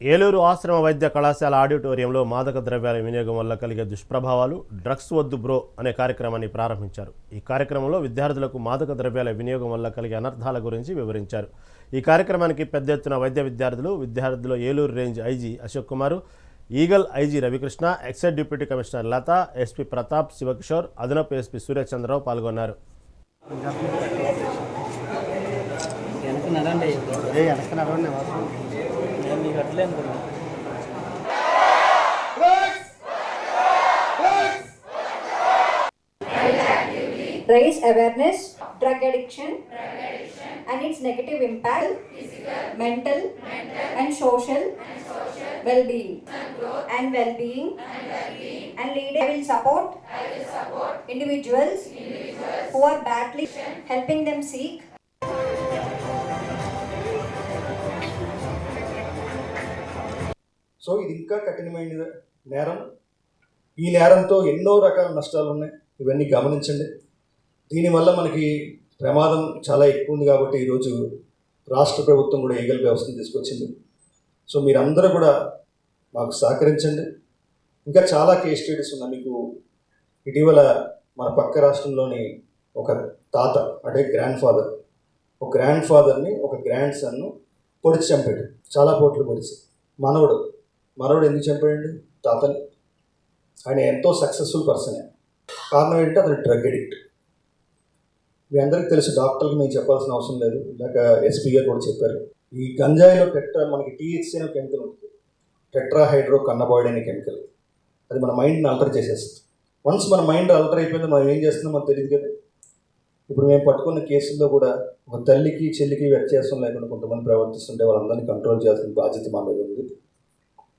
ఏలూరు ఆశ్రమ వైద్య కళాశాల ఆడిటోరియంలో మాదక ద్రవ్యాల వినియోగం వల్ల కలిగే దుష్ప్రభావాలు డ్రగ్స్ వద్దు బ్రో అనే కార్యక్రమాన్ని ప్రారంభించారు. ఈ కార్యక్రమంలో విద్యార్థులకు మాదక ద్రవ్యాల వినియోగం వల్ల కలిగే అనర్థాల గురించి వివరించారు. ఈ కార్యక్రమానికి పెద్ద ఎత్తున వైద్య విద్యార్థులు విద్యార్థులు Eluru range IG Ashok Kumar Eagle IG Ravikrishna excise deputy commissioner Latha SP Pratap Shivakishore అదనపు ఎస్పీ సూర్యచంద్రరావు పాల్గొన్నారు. వెనక మీకు అట్లే అనుకున్నా raise awareness drug addiction and its negative impact mental and social well-being and well-being and lead I will support individuals who are battling helping them seek so ఇది ఇంకా కఠినమైన నేరం. ఈ నేరంతో ఎన్నో రకాల నష్టాలు ఉన్నాయి. ఇవన్నీ గమనించండి. దీనివల్ల మనకి ప్రమాదం చాలా ఎక్కువ ఉంది కాబట్టి ఈరోజు రాష్ట్ర ప్రభుత్వం కూడా ఈగల్ వ్యవస్థను తీసుకొచ్చింది. సో మీరందరూ కూడా మాకు సహకరించండి. ఇంకా చాలా కేస్ స్టడీస్ ఉన్నాయి. మీకు ఇటీవల మన పక్క రాష్ట్రంలోని ఒక తాత అంటే గ్రాండ్ ఫాదర్ ఒక గ్రాండ్ ఫాదర్ని ఒక గ్రాండ్ సన్ను పొడిచి చంపాడు. చాలా పోట్లు పొడిచి. మనవడు. మరొడు ఎందుకు చంపాడండి? తాతని. ఆయన ఎంతో సక్సెస్ఫుల్ పర్సనే కారణం ఏంటంటే అతను డ్రగ్ అడిక్ట్ మీ అందరికీ తెలుసు డాక్టర్కి మేము చెప్పాల్సిన అవసరం లేదు. ఇందాక ఎస్పీ గారు కూడా చెప్పారు. ఈ గంజాయిలో టెట్రా మనకి టీహెచ్సీ అనే కెమికల్ ఉంటుంది. టెట్రా హైడ్రో కన్నబాయిడ్ అనే కెమికల్ అది మన మైండ్ని అల్టర్ చేసేస్తుంది. వన్స్ మన మైండ్ అల్టర్ అయిపోయింది మనం ఏం చేస్తున్నాం మనకు తెలియదు కదా. ఇప్పుడు మేము పట్టుకున్న కేసుల్లో కూడా ఒక తల్లికి చెల్లికి వ్యత్యాసం లేకుండా కొంతమంది ప్రవర్తిస్తుంటే వాళ్ళందరినీ కంట్రోల్ చేయాల్సిన బాధ్యత మా మీద ఉంది.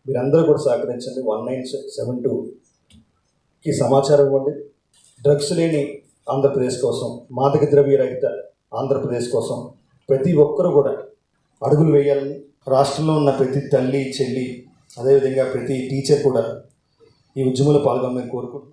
మీరందరూ కూడా సహకరించండి. వన్ నైన్ సెవెన్ టూకి సమాచారం ఇవ్వండి. డ్రగ్స్ లేని ఆంధ్రప్రదేశ్ కోసం మాదక ద్రవ్య రహిత ఆంధ్రప్రదేశ్ కోసం ప్రతి ఒక్కరూ కూడా అడుగులు వేయాలని రాష్ట్రంలో ఉన్న ప్రతి తల్లి చెల్లి అదేవిధంగా ప్రతి టీచర్ కూడా ఈ ఉద్యమంలో పాల్గొనమని కోరుకుంటున్నాను.